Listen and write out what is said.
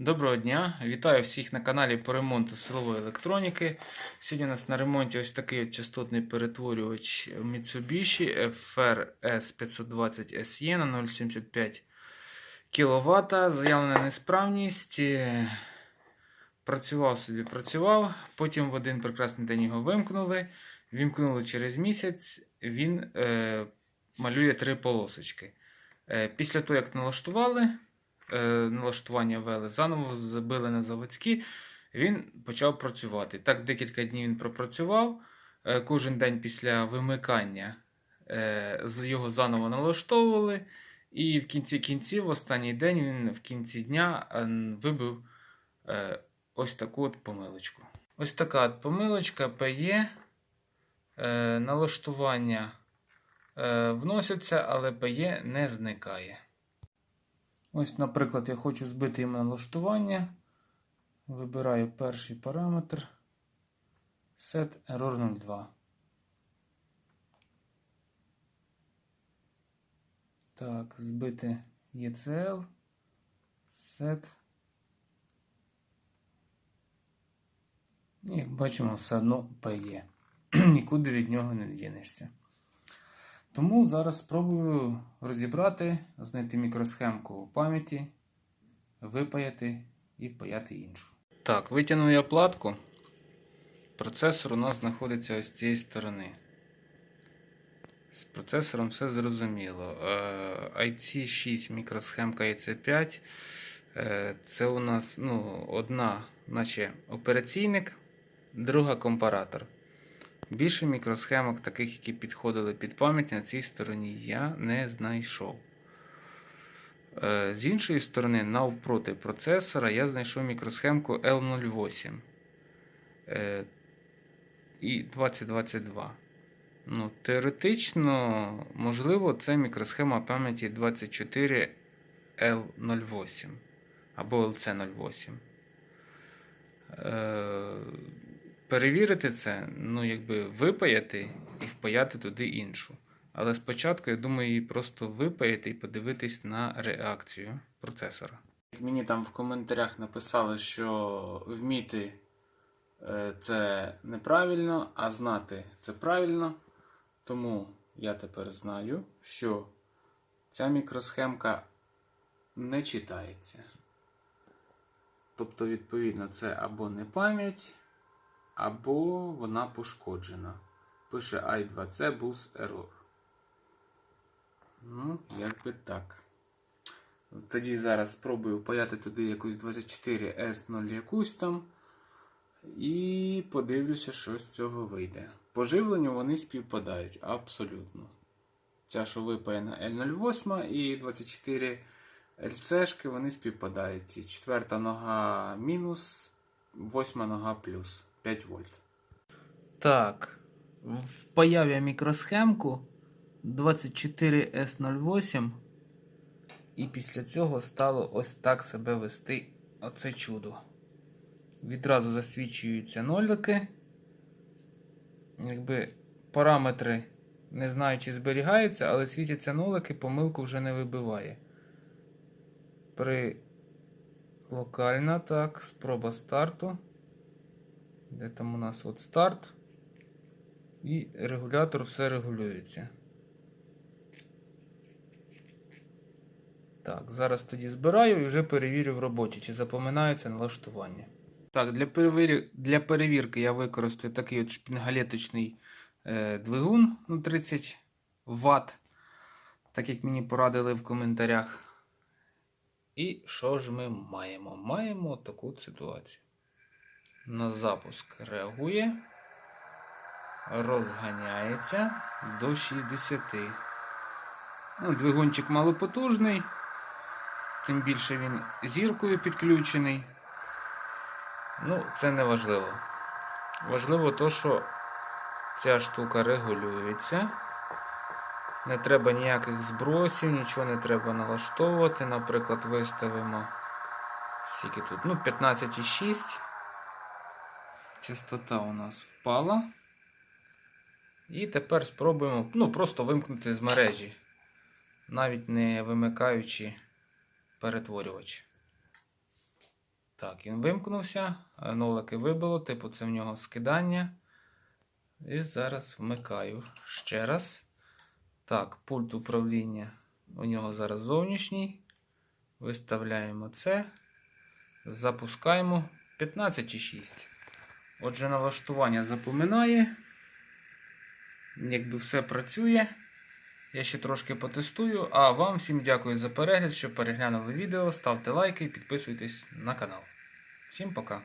Доброго дня! Вітаю всіх на каналі по ремонту силової електроніки. Сьогодні у нас на ремонті ось такий частотний перетворювач Mitsubishi FRS 520 SE на 0,75 кВт. Заявлена несправність. Е, Працював собі, працював. Потім в один прекрасний день його вимкнули. Вімкнули через місяць. Він е, малює три полосочки. Е, після того, як налаштували, налаштування ввели, заново забили на заводські, він почав працювати. Так, декілька днів він пропрацював. Е, Кожен день після вимикання е, його заново налаштовували. І в кінці кінців, в останній день, він в кінці дня е, вибив е, ось таку от помилочку. Ось така от помилочка PE. Е, налаштування е, вносяться, але PE не зникає. Ось, наприклад, я хочу збити йому налаштування. Вибираю перший параметр. Set error 02. Так, збити ECL. Set. І, бачимо, все одно PE. Нікуди від нього не дінешся. Тому зараз спробую розібрати, знайти мікросхемку у пам'яті, випаяти і впаяти іншу. Так, витягнув я платку. Процесор у нас знаходиться ось з цієї сторони. З процесором все зрозуміло. Е, IC6 мікросхемка IC5. Е, Це у нас ну, одна, наче операційник, друга компаратор. Більше мікросхемок, таких, які підходили під пам'ять, на цій стороні я не знайшов. Е, З іншої сторони, навпроти процесора, я знайшов мікросхемку L08 е, і 2022. Ну, Теоретично, можливо, це мікросхема пам'яті 24L08 або LC08. Перевірити це, ну, якби випаяти і впаяти туди іншу. Але спочатку, я думаю, її просто випаяти і подивитись на реакцію процесора. Мені там в коментарях написали, що вміти е, це неправильно, а знати це правильно. Тому я тепер знаю, що ця мікросхемка не читається. Тобто, відповідно, це або не пам'ять, або вона пошкоджена. Пише i2c bus error. Ну, якби так. Тоді зараз спробую паяти туди якусь 24S0 якусь там. І подивлюся, що з цього вийде. По живленню вони співпадають абсолютно. Ця, що випаяна L08 і 24 LC вони співпадають. Четверта нога мінус, восьма нога плюс 5 вольт. Так, впаяв я мікросхемку 24S08. І після цього стало ось так себе вести оце чудо. Відразу засвічуються нолики. Якби параметри не знаю, чи зберігаються, але світяться нолики, помилку вже не вибиває. При локальна, так, спроба старту. Де там у нас от старт. І регулятор все регулюється. Так, зараз тоді збираю і вже перевірю в роботі, чи запоминається налаштування. Так, для, перевір... для перевірки я використаю такий от шпінгалеточний е, двигун на 30 Вт, так як мені порадили в коментарях. І що ж ми маємо? Маємо таку ситуацію. На запуск реагує, розганяється до 60. Ну, двигунчик малопотужний, тим більше він зіркою підключений. Ну, це не важливо. Важливо то, що ця штука регулюється. Не треба ніяких збросів, нічого не треба налаштовувати. Наприклад, виставимо скільки тут. Ну, 15,6. Частота у нас впала. І тепер спробуємо ну, просто вимкнути з мережі, навіть не вимикаючи перетворювач. Так, він вимкнувся, нолики вибило, типу це в нього скидання. І зараз вмикаю ще раз. Так, пульт управління у нього зараз зовнішній. Виставляємо це. Запускаємо 15,6. Отже, налаштування запоминає. Якби все працює. Я ще трошки потестую. А вам всім дякую за перегляд, що переглянули відео. Ставте лайки підписуйтесь на канал. Всім пока!